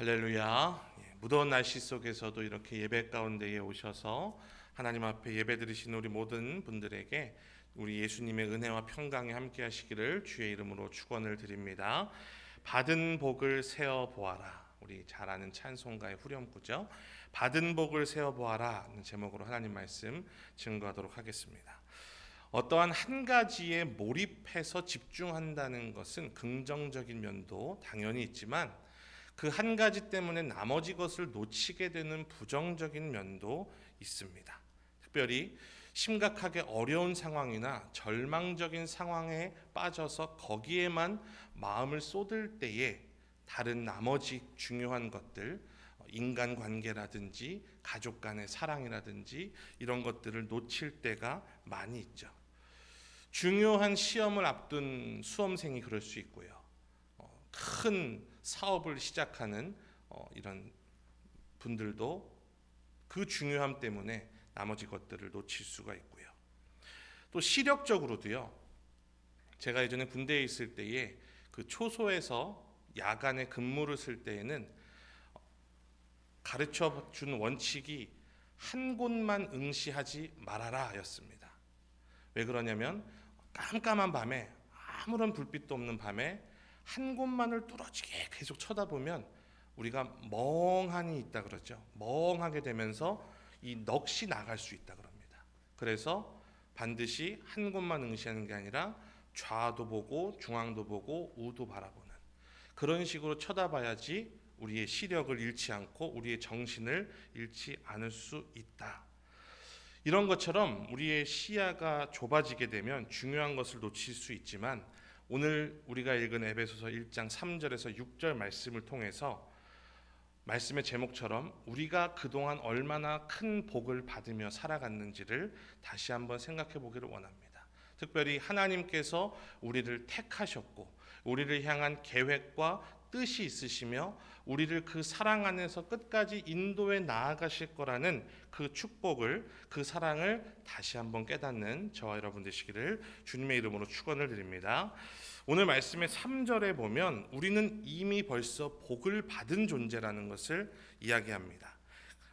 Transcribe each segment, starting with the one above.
할렐루야. 예, 무더운 날씨 속에서도 이렇게 예배 가운데에 오셔서 하나님 앞에 예배 드리신 우리 모든 분들에게 우리 예수님의 은혜와 평강이 함께 하시기를 주의 이름으로 축원을 드립니다. 받은 복을 세어 보아라. 우리 잘 아는 찬송가의 후렴구죠. 받은 복을 세어 보아라 는 제목으로 하나님 말씀 증거하도록 하겠습니다. 어떠한 한 가지에 몰입해서 집중한다는 것은 긍정적인 면도 당연히 있지만 그 한 가지 때문에 나머지 것을 놓치게 되는 부정적인 면도 있습니다. 특별히 심각하게 어려운 상황이나 절망적인 상황에 빠져서 거기에만 마음을 쏟을 때에 다른 나머지 중요한 것들 인간 관계라든지 가족 간의 사랑이라든지 이런 것들을 놓칠 때가 많이 있죠. 중요한 시험을 앞둔 수험생이 그럴 수 있고요. 어, 큰 사업을 시작하는 어, 이런 분들도 그 중요함 때문에 나머지 것들을 놓칠 수가 있고요. 또 시력적으로도요. 제가 예전에 군대에 있을 때에 그 초소에서 야간에 근무를 쓸 때에는 가르쳐 준 원칙이 한 곳만 응시하지 말아라였습니다. 왜 그러냐면 깜깜한 밤에 아무런 불빛도 없는 밤에 한 곳만을 뚫어지게 계속 쳐다보면 우리가 멍하니 있다 그러죠. 멍하게 되면서 이 넋이 나갈 수 있다 그럽니다. 그래서 반드시 한 곳만 응시하는 게 아니라 좌도 보고 중앙도 보고 우도 바라보는 그런 식으로 쳐다봐야지 우리의 시력을 잃지 않고 우리의 정신을 잃지 않을 수 있다. 이런 것처럼 우리의 시야가 좁아지게 되면 중요한 것을 놓칠 수 있지만 오늘 우리가 읽은 에베소서 1장 3절에서 6절 말씀을 통해서 말씀의 제목처럼 우리가 그동안 얼마나 큰 복을 받으며 살아갔는지를 다시 한번 생각해 보기를 원합니다. 특별히 하나님께서 우리를 택하셨고 우리를 향한 계획과 뜻이 있으시며 우리를 그 사랑 안에서 끝까지 인도해 나아가실 거라는 그 축복을 그 사랑을 다시 한번 깨닫는 저와 여러분 되시기를 주님의 이름으로 축원을 드립니다. 오늘 말씀의 3절에 보면 우리는 이미 벌써 복을 받은 존재라는 것을 이야기합니다.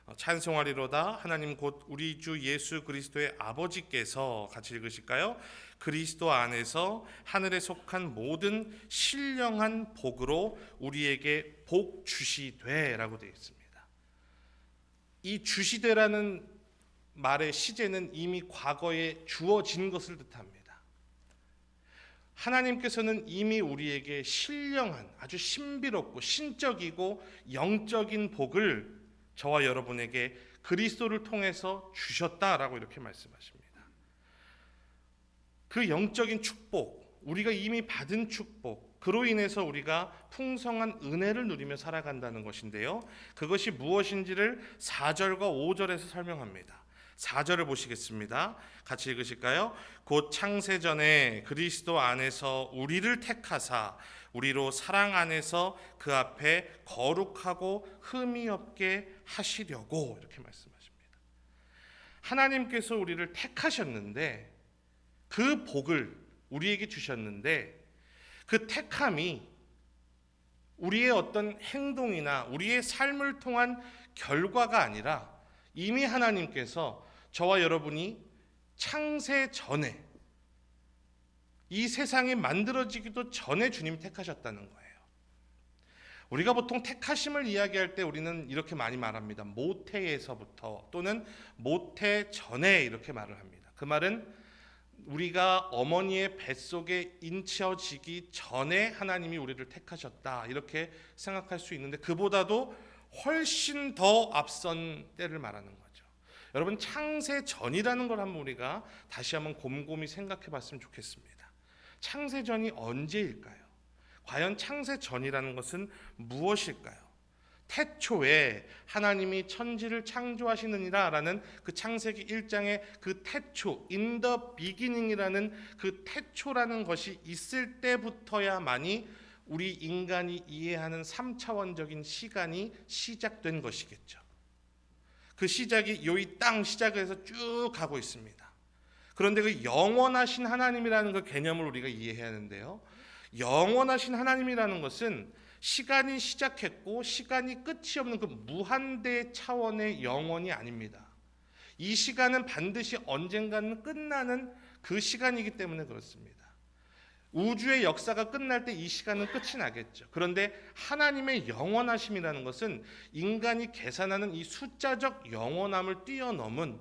어, 찬송하리로다 하나님 곧 우리 주 예수 그리스도의 아버지께서 같이 읽으실까요? 그리스도 안에서 하늘에 속한 모든 신령한 복으로 우리에게 복 주시되라고 되어 있습니다. 이 주시되라는 말의 시제는 이미 과거에 주어진 것을 뜻합니다. 하나님께서는 이미 우리에게 신령한 아주 신비롭고 신적이고 영적인 복을 저와 여러분에게 그리스도를 통해서 주셨다라고 이렇게 말씀하십니다. 그 영적인 축복, 우리가 이미 받은 축복, 그로 인해서 우리가 풍성한 은혜를 누리며 살아간다는 것인데요. 그것이 무엇인지를 4절과 5절에서 설명합니다. 4절을 보시겠습니다. 같이 읽으실까요? 곧 창세전에 그리스도 안에서 우리를 택하사 우리로 사랑 안에서 그 앞에 거룩하고 흠이 없게 하시려고 이렇게 말씀하십니다. 하나님께서 우리를 택하셨는데 그 복을 우리에게 주셨는데 그 택함이 우리의 어떤 행동이나 우리의 삶을 통한 결과가 아니라 이미 하나님께서 저와 여러분이 창세 전에 이 세상이 만들어지기도 전에 주님이 택하셨다는 거예요. 우리가 보통 택하심을 이야기할 때 우리는 이렇게 많이 말합니다. 모태에서부터 또는 모태 전에 이렇게 말을 합니다. 그 말은 우리가 어머니의 뱃속에 인치어지기 전에 하나님이 우리를 택하셨다. 이렇게 생각할 수 있는데 그보다도 훨씬 더 앞선 때를 말하는 거죠. 여러분 창세 전이라는 걸 한번 우리가 다시 한번 곰곰이 생각해 봤으면 좋겠습니다. 창세 전이 언제일까요? 과연 창세 전이라는 것은 무엇일까요? 태초에 하나님이 천지를 창조하시느니라라는 그 창세기 1장의 그 태초 in the beginning이라는 그 태초라는 것이 있을 때부터야만이 우리 인간이 이해하는 3차원적인 시간이 시작된 것이겠죠. 그 시작이 요이 땅 시작을 해서 쭉 가고 있습니다. 그런데 그 영원하신 하나님이라는 그 개념을 우리가 이해해야 하는데요. 영원하신 하나님이라는 것은 시간이 시작했고 시간이 끝이 없는 그 무한대 차원의 영원이 아닙니다. 이 시간은 반드시 언젠가는 끝나는 그 시간이기 때문에 그렇습니다. 우주의 역사가 끝날 때 이 시간은 끝이 나겠죠. 그런데 하나님의 영원하심이라는 것은 인간이 계산하는 이 숫자적 영원함을 뛰어넘은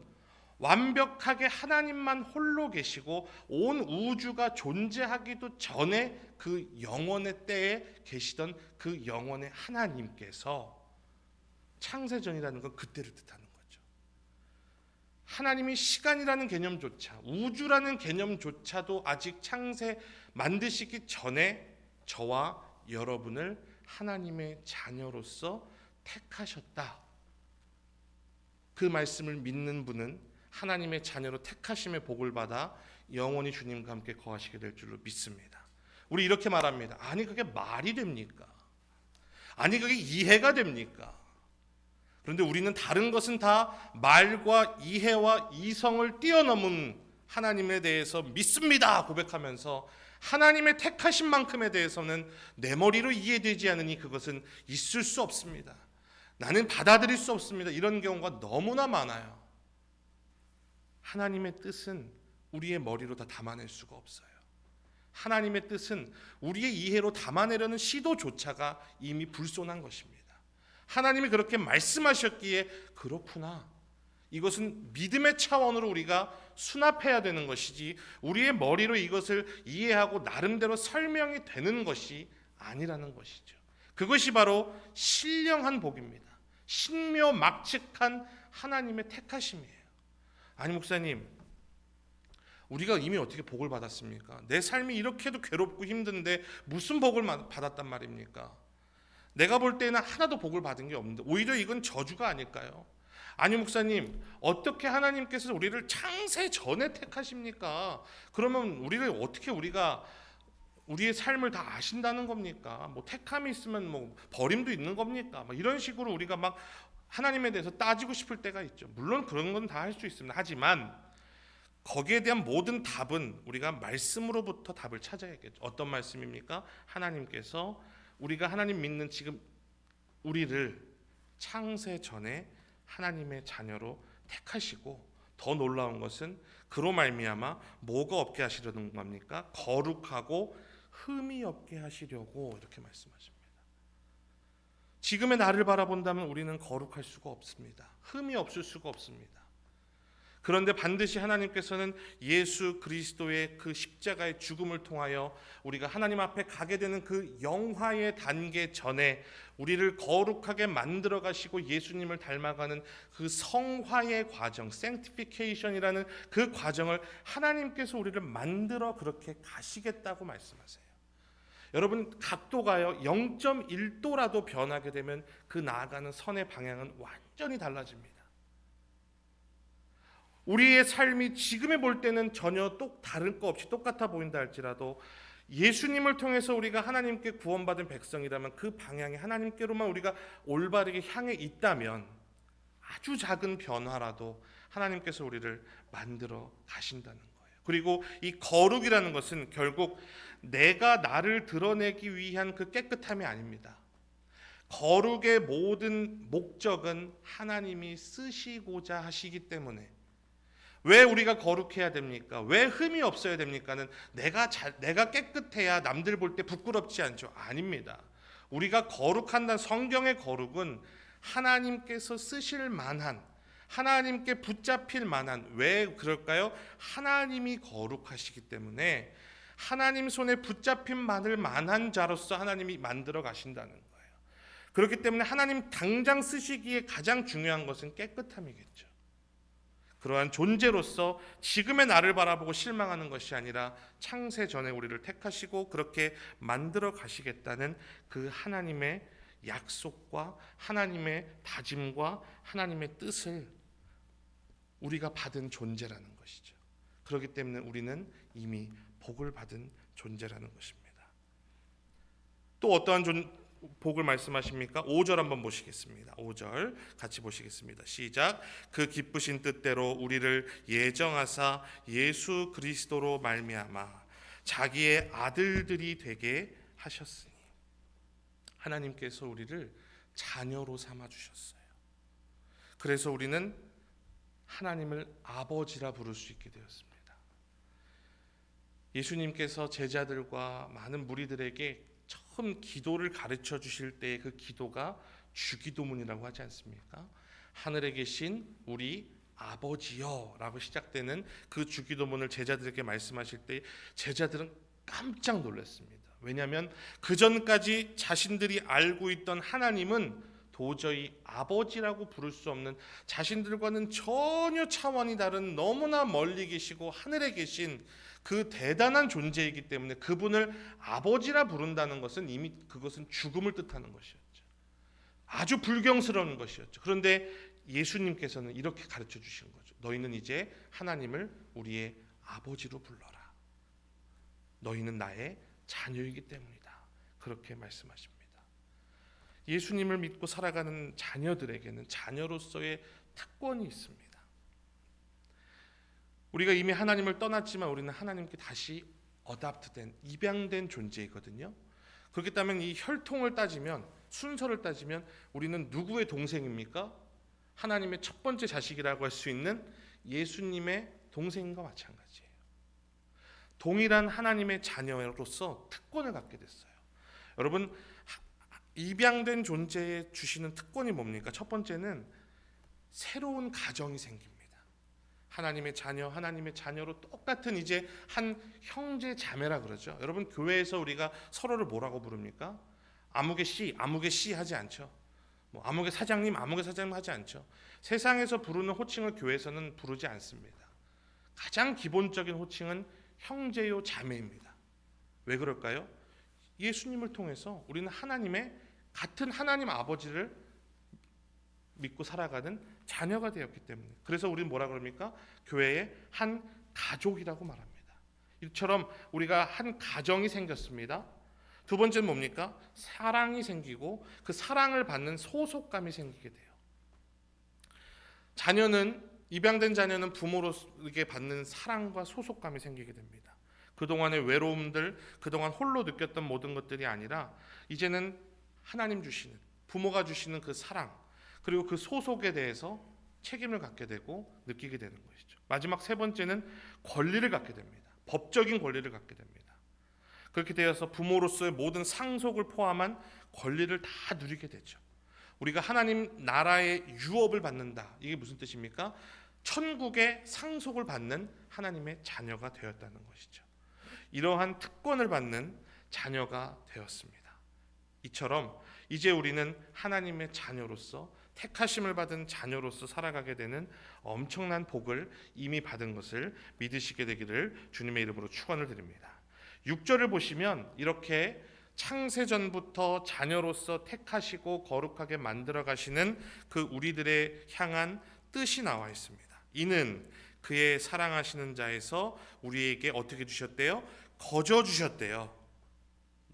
완벽하게 하나님만 홀로 계시고 온 우주가 존재하기도 전에 그 영원의 때에 계시던 그 영원의 하나님께서 창세전이라는 건 그때를 뜻하는. 하나님이 시간이라는 개념조차 우주라는 개념조차도 아직 창세 만드시기 전에 저와 여러분을 하나님의 자녀로서 택하셨다. 그 말씀을 믿는 분은 하나님의 자녀로 택하심의 복을 받아 영원히 주님과 함께 거하시게 될 줄로 믿습니다. 우리 이렇게 말합니다. 아니 그게 말이 됩니까? 아니 그게 이해가 됩니까? 그런데 우리는 다른 것은 다 말과 이해와 이성을 뛰어넘은 하나님에 대해서 믿습니다 고백하면서 하나님의 택하신 만큼에 대해서는 내 머리로 이해되지 않으니 그것은 있을 수 없습니다. 나는 받아들일 수 없습니다. 이런 경우가 너무나 많아요. 하나님의 뜻은 우리의 머리로 다 담아낼 수가 없어요. 하나님의 뜻은 우리의 이해로 담아내려는 시도조차가 이미 불손한 것입니다. 하나님이 그렇게 말씀하셨기에 그렇구나. 이것은 믿음의 차원으로 우리가 수납해야 되는 것이지 우리의 머리로 이것을 이해하고 나름대로 설명이 되는 것이 아니라는 것이죠. 그것이 바로 신령한 복입니다. 신묘 막측한 하나님의 택하심이에요. 아니 목사님, 우리가 이미 어떻게 복을 받았습니까? 내 삶이 이렇게도 괴롭고 힘든데 무슨 복을 받았단 말입니까? 내가 볼 때는 하나도 복을 받은 게 없는데 오히려 이건 저주가 아닐까요? 아니 목사님 어떻게 하나님께서 우리를 창세 전에 택하십니까? 그러면 우리를 어떻게 우리가 우리의 삶을 다 아신다는 겁니까? 뭐 택함이 있으면 뭐 버림도 있는 겁니까? 뭐 이런 식으로 우리가 막 하나님에 대해서 따지고 싶을 때가 있죠. 물론 그런 건 다 할 수 있습니다. 하지만 거기에 대한 모든 답은 우리가 말씀으로부터 답을 찾아야겠죠. 어떤 말씀입니까? 하나님께서 우리가 하나님 믿는 지금 우리를 창세 전에 하나님의 자녀로 택하시고 더 놀라운 것은 그로 말미암아 뭐가 없게 하시려는 겁니까? 거룩하고 흠이 없게 하시려고 이렇게 말씀하십니다. 지금의 나를 바라본다면 우리는 거룩할 수가 없습니다. 흠이 없을 수가 없습니다. 그런데 반드시 하나님께서는 예수 그리스도의 그 십자가의 죽음을 통하여 우리가 하나님 앞에 가게 되는 그 영화의 단계 전에 우리를 거룩하게 만들어 가시고 예수님을 닮아가는 그 성화의 과정, sanctification이라는 그 과정을 하나님께서 우리를 만들어 그렇게 가시겠다고 말씀하세요. 여러분 각도가요 0.1도라도 변하게 되면 그 나아가는 선의 방향은 완전히 달라집니다. 우리의 삶이 지금에 볼 때는 전혀 똑 다른 거 없이 똑같아 보인다 할지라도 예수님을 통해서 우리가 하나님께 구원받은 백성이라면 그 방향이 하나님께로만 우리가 올바르게 향해 있다면 아주 작은 변화라도 하나님께서 우리를 만들어 가신다는 거예요. 그리고 이 거룩이라는 것은 결국 내가 나를 드러내기 위한 그 깨끗함이 아닙니다. 거룩의 모든 목적은 하나님이 쓰시고자 하시기 때문에 왜 우리가 거룩해야 됩니까? 왜 흠이 없어야 됩니까는 내가 잘 내가 깨끗해야 남들 볼 때 부끄럽지 않죠. 아닙니다. 우리가 거룩한다는 성경의 거룩은 하나님께서 쓰실 만한 하나님께 붙잡힐 만한 왜 그럴까요? 하나님이 거룩하시기 때문에 하나님 손에 붙잡힌 만을 만한 자로서 하나님이 만들어 가신다는 거예요. 그렇기 때문에 하나님 당장 쓰시기에 가장 중요한 것은 깨끗함이겠죠. 그러한 존재로서 지금의 나를 바라보고 실망하는 것이 아니라 창세 전에 우리를 택하시고 그렇게 만들어 가시겠다는 그 하나님의 약속과 하나님의 다짐과 하나님의 뜻을 우리가 받은 존재라는 것이죠. 그렇기 때문에 우리는 이미 복을 받은 존재라는 것입니다. 또 어떠한 존, 복을 말씀하십니까? 5절 한번 보시겠습니다. 5절 같이 보시겠습니다. 시작. 그 기쁘신 뜻대로 우리를 예정하사 예수 그리스도로 말미암아 자기의 아들들이 되게 하셨으니. 하나님께서 우리를 자녀로 삼아 주셨어요. 그래서 우리는 하나님을 아버지라 부를 수 있게 되었습니다. 예수님께서 제자들과 많은 무리들에게 처음 기도를 가르쳐 주실 때 그 기도가 주기도문이라고 하지 않습니까? 하늘에 계신 우리 아버지여라고 시작되는 그 주기도문을 제자들에게 말씀하실 때 제자들은 깜짝 놀랐습니다. 왜냐하면 그 전까지 자신들이 알고 있던 하나님은 도저히 아버지라고 부를 수 없는 자신들과는 전혀 차원이 다른 너무나 멀리 계시고 하늘에 계신 그 대단한 존재이기 때문에 그분을 아버지라 부른다는 것은 이미 그것은 죽음을 뜻하는 것이었죠. 아주 불경스러운 것이었죠. 그런데 예수님께서는 이렇게 가르쳐 주신 거죠. 너희는 이제 하나님을 우리의 아버지로 불러라. 너희는 나의 자녀이기 때문이다. 그렇게 말씀하십니다. 예수님을 믿고 살아가는 자녀들에게는 자녀로서의 특권이 있습니다. 우리가 이미 하나님을 떠났지만 우리는 하나님께 다시 어답트된 입양된 존재이거든요. 그렇기 때문에 이 혈통을 따지면 순서를 따지면 우리는 누구의 동생입니까? 하나님의 첫 번째 자식이라고 할 수 있는 예수님의 동생과 마찬가지예요. 동일한 하나님의 자녀로서 특권을 갖게 됐어요. 여러분 입양된 존재에 주시는 특권이 뭡니까? 첫 번째는 새로운 가정이 생깁니다. 하나님의 자녀, 하나님의 자녀로 똑같은 이제 한 형제 자매라 그러죠. 여러분 교회에서 우리가 서로를 뭐라고 부릅니까? 아무개 씨, 아무개 씨 하지 않죠. 뭐 아무개 사장님, 아무개 사장님 하지 않죠. 세상에서 부르는 호칭을 교회에서는 부르지 않습니다. 가장 기본적인 호칭은 형제요 자매입니다. 왜 그럴까요? 예수님을 통해서 우리는 하나님의 같은 하나님 아버지를 믿고 살아가는 자녀가 되었기 때문에 그래서 우리는 뭐라 그럽니까? 교회의 한 가족이라고 말합니다. 이처럼 우리가 한 가정이 생겼습니다. 두 번째는 뭡니까? 사랑이 생기고 그 사랑을 받는 소속감이 생기게 돼요. 자녀는 입양된 자녀는 부모로에게 받는 사랑과 소속감이 생기게 됩니다. 그동안의 외로움들, 그동안 홀로 느꼈던 모든 것들이 아니라 이제는 하나님 주시는 부모가 주시는 그 사랑 그리고 그 소속에 대해서 책임을 갖게 되고 느끼게 되는 것이죠. 마지막 세 번째는 권리를 갖게 됩니다. 법적인 권리를 갖게 됩니다. 그렇게 되어서 부모로서의 모든 상속을 포함한 권리를 다 누리게 되죠. 우리가 하나님 나라의 유업을 받는다. 이게 무슨 뜻입니까? 천국의 상속을 받는 하나님의 자녀가 되었다는 것이죠. 이러한 특권을 받는 자녀가 되었습니다. 이처럼 이제 우리는 하나님의 자녀로서 택하심을 받은 자녀로서 살아가게 되는 엄청난 복을 이미 받은 것을 믿으시게 되기를 주님의 이름으로 축원을 드립니다. 6절을 보시면 이렇게 창세전부터 자녀로서 택하시고 거룩하게 만들어 가시는 그 우리들의 향한 뜻이 나와 있습니다. 이는 그의 사랑하시는 자에서 우리에게 어떻게 주셨대요? 거저 주셨대요.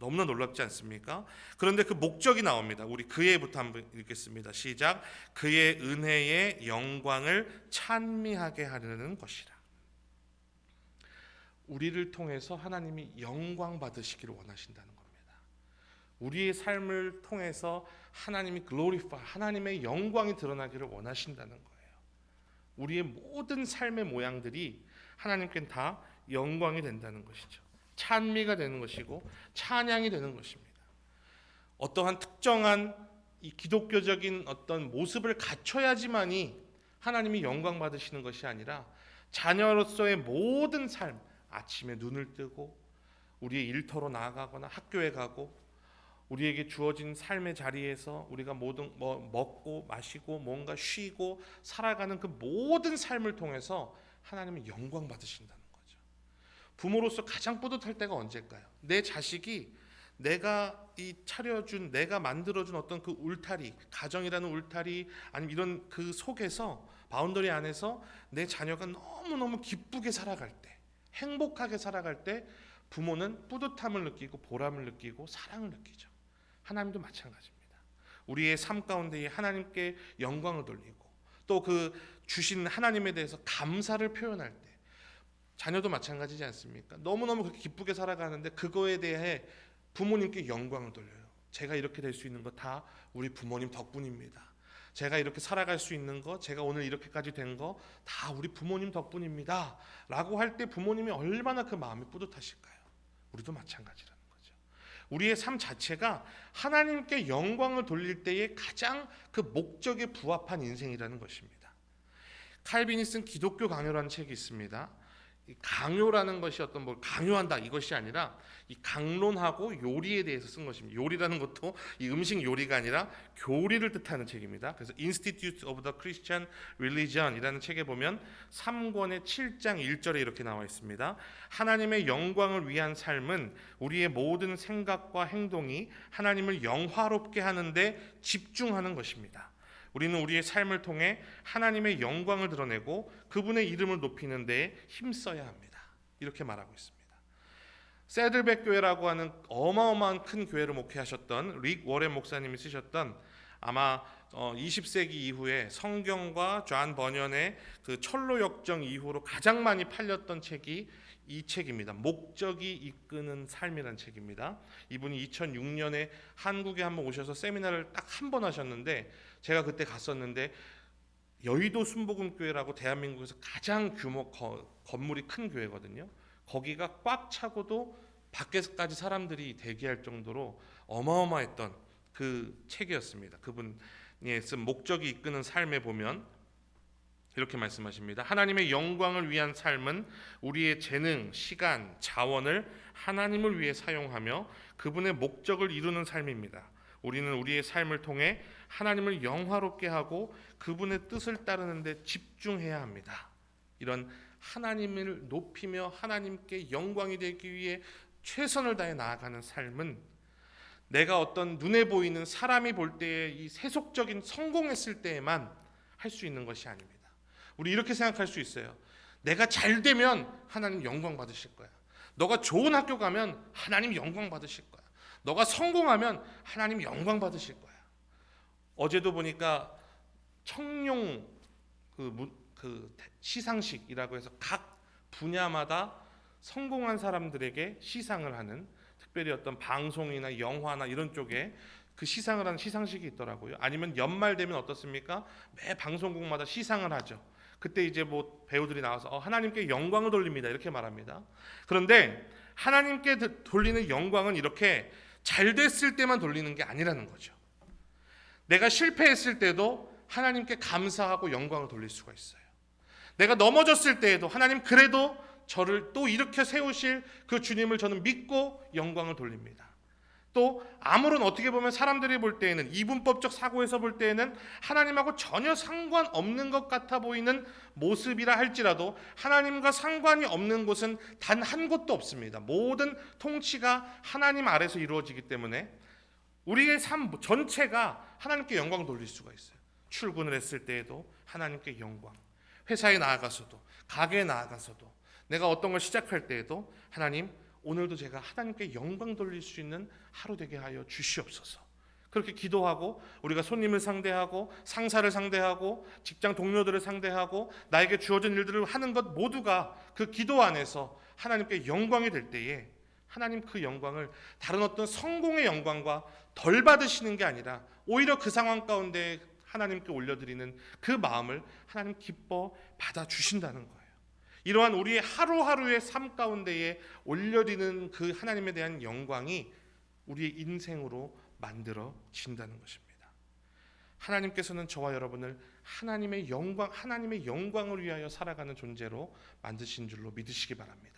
너무나 놀랍지 않습니까? 그런데 그 목적이 나옵니다. 우리 그의부터 한번 읽겠습니다. 시작. 그의 은혜의 영광을 찬미하게 하려는 것이라. 우리를 통해서 하나님이 영광 받으시기를 원하신다는 겁니다. 우리의 삶을 통해서 하나님이 글로리파 하나님의 영광이 드러나기를 원하신다는 거예요. 우리의 모든 삶의 모양들이 하나님께는 다 영광이 된다는 것이죠. 찬미가 되는 것이고 찬양이 되는 것입니다. 어떠한 특정한 이 기독교적인 어떤 모습을 갖춰야지만이 하나님이 영광 받으시는 것이 아니라 자녀로서의 모든 삶, 아침에 눈을 뜨고 우리의 일터로 나아가거나 학교에 가고 우리에게 주어진 삶의 자리에서 우리가 모든 뭐 먹고 마시고 뭔가 쉬고 살아가는 그 모든 삶을 통해서 하나님의 영광 받으신다는 거죠. 부모로서 가장 뿌듯할 때가 언제일까요? 내 자식이 내가 이 차려준 내가 만들어준 어떤 그 울타리 가정이라는 울타리 아니면 이런 그 속에서 바운더리 안에서 내 자녀가 너무 너무 기쁘게 살아갈 때 행복하게 살아갈 때 부모는 뿌듯함을 느끼고 보람을 느끼고 사랑을 느끼죠. 하나님도 마찬가지입니다. 우리의 삶 가운데 하나님께 영광을 돌리고 또 그 주신 하나님에 대해서 감사를 표현할 때 자녀도 마찬가지지 않습니까? 너무너무 그렇게 기쁘게 살아가는데 그거에 대해 부모님께 영광을 돌려요. 제가 이렇게 될 수 있는 거 다 우리 부모님 덕분입니다. 제가 이렇게 살아갈 수 있는 거, 제가 오늘 이렇게까지 된 거 다 우리 부모님 덕분입니다. 라고 할 때 부모님이 얼마나 그 마음이 뿌듯하실까요? 우리도 마찬가지라는 거죠. 우리의 삶 자체가 하나님께 영광을 돌릴 때에 가장 그 목적에 부합한 인생이라는 것입니다. 칼빈이 쓴 기독교 강요라는 책이 있습니다. 이 강요라는 것이 어떤 뭘 강요한다 이것이 아니라 이 강론하고 요리에 대해서 쓴 것입니다. 요리라는 것도 이 음식 요리가 아니라 교리를 뜻하는 책입니다. 그래서 Institute of the Christian Religion이라는 책에 보면 3권의 7장 1절에 이렇게 나와 있습니다. 하나님의 영광을 위한 삶은 우리의 모든 생각과 행동이 하나님을 영화롭게 하는데 집중하는 것입니다. 우리는 우리의 삶을 통해 하나님의 영광을 드러내고 그분의 이름을 높이는 데 힘써야 합니다. 이렇게 말하고 있습니다. 세들백 교회라고 하는 어마어마한 큰 교회를 목회하셨던 릭 워렌 목사님이 쓰셨던 아마 어, 20세기 이후에 성경과 존 버년의 그 철로 역정 이후로 가장 많이 팔렸던 책이 이 책입니다. 목적이 이끄는 삶이라는 책입니다. 이분이 2006년에 한국에 한번 오셔서 세미나를 딱 한 번 하셨는데 제가 그때 갔었는데 여의도 순복음교회라고 대한민국에서 가장 규모 거, 건물이 큰 교회거든요. 거기가 꽉 차고도 밖에서까지 사람들이 대기할 정도로 어마어마했던 그 책이었습니다. 그분이 쓴 목적이 이끄는 삶에 보면 이렇게 말씀하십니다. 하나님의 영광을 위한 삶은 우리의 재능, 시간, 자원을 하나님을 위해 사용하며 그분의 목적을 이루는 삶입니다. 우리는 우리의 삶을 통해 하나님을 영화롭게 하고 그분의 뜻을 따르는데 집중해야 합니다. 이런 하나님을 높이며 하나님께 영광이 되기 위해 최선을 다해 나아가는 삶은 내가 어떤 눈에 보이는 사람이 볼 때에 이 세속적인 성공했을 때에만 할 수 있는 것이 아닙니다. 우리 이렇게 생각할 수 있어요. 내가 잘 되면 하나님 영광 받으실 거야. 너가 좋은 학교 가면 하나님 영광 받으실 거야. 너가 성공하면 하나님 영광 받으실 거야. 어제도 보니까 청룡 그, 무, 그 시상식이라고 해서 각 분야마다 성공한 사람들에게 시상을 하는 특별히 어떤 방송이나 영화나 이런 쪽에 그 시상을 하는 시상식이 있더라고요. 아니면 연말 되면 어떻습니까? 매 방송국마다 시상을 하죠. 그때 이제 뭐 배우들이 나와서 어, 하나님께 영광을 돌립니다 이렇게 말합니다. 그런데 하나님께 돌리는 영광은 이렇게 잘 됐을 때만 돌리는 게 아니라는 거죠. 내가 실패했을 때도 하나님께 감사하고 영광을 돌릴 수가 있어요. 내가 넘어졌을 때에도 하나님 그래도 저를 또 일으켜 세우실 그 주님을 저는 믿고 영광을 돌립니다. 또 아무런 어떻게 보면 사람들이 볼 때에는 이분법적 사고에서 볼 때에는 하나님하고 전혀 상관없는 것 같아 보이는 모습이라 할지라도 하나님과 상관이 없는 곳은 단 한 곳도 없습니다. 모든 통치가 하나님 아래서 이루어지기 때문에 우리의 삶 전체가 하나님께 영광 돌릴 수가 있어요. 출근을 했을 때에도 하나님께 영광. 회사에 나아가서도 가게에 나아가서도 내가 어떤 걸 시작할 때에도 하나님 오늘도 제가 하나님께 영광 돌릴 수 있는 하루 되게 하여 주시옵소서. 그렇게 기도하고 우리가 손님을 상대하고 상사를 상대하고 직장 동료들을 상대하고 나에게 주어진 일들을 하는 것 모두가 그 기도 안에서 하나님께 영광이 될 때에 하나님 그 영광을 다른 어떤 성공의 영광과 덜 받으시는 게 아니라 오히려 그 상황 가운데 하나님께 올려드리는 그 마음을 하나님 기뻐 받아 주신다는 거예요. 이러한 우리의 하루하루의 삶 가운데에 올려지는 그 하나님에 대한 영광이 우리의 인생으로 만들어진다는 것입니다. 하나님께서는 저와 여러분을 하나님의 영광, 하나님의 영광을 위하여 살아가는 존재로 만드신 줄로 믿으시기 바랍니다.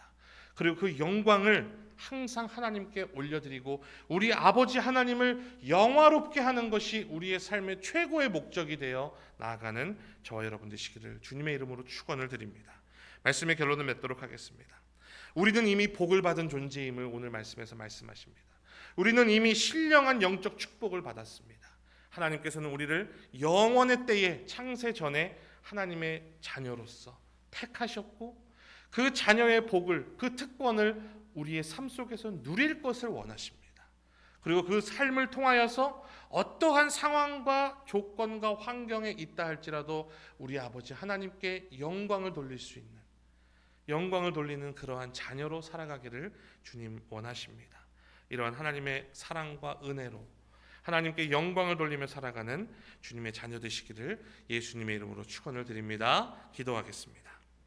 그리고 그 영광을 항상 하나님께 올려드리고 우리 아버지 하나님을 영화롭게 하는 것이 우리의 삶의 최고의 목적이 되어 나아가는 저와 여러분 되시기를 주님의 이름으로 축원을 드립니다. 말씀의 결론을 맺도록 하겠습니다. 우리는 이미 복을 받은 존재임을 오늘 말씀에서 말씀하십니다. 우리는 이미 신령한 영적 축복을 받았습니다. 하나님께서는 우리를 영원의 때에 창세 전에 하나님의 자녀로서 택하셨고 그 자녀의 복을 그 특권을 우리의 삶 속에서 누릴 것을 원하십니다. 그리고 그 삶을 통하여서 어떠한 상황과 조건과 환경에 있다 할지라도 우리 아버지 하나님께 영광을 돌릴 수 있는 영광을 돌리는 그러한 자녀로 살아가기를 주님 원하십니다. 이러한 하나님의 사랑과 은혜로 하나님께 영광을 돌리며 살아가는 주님의 자녀 되시기를 예수님의 이름으로 축원을 드립니다. 기도하겠습니다.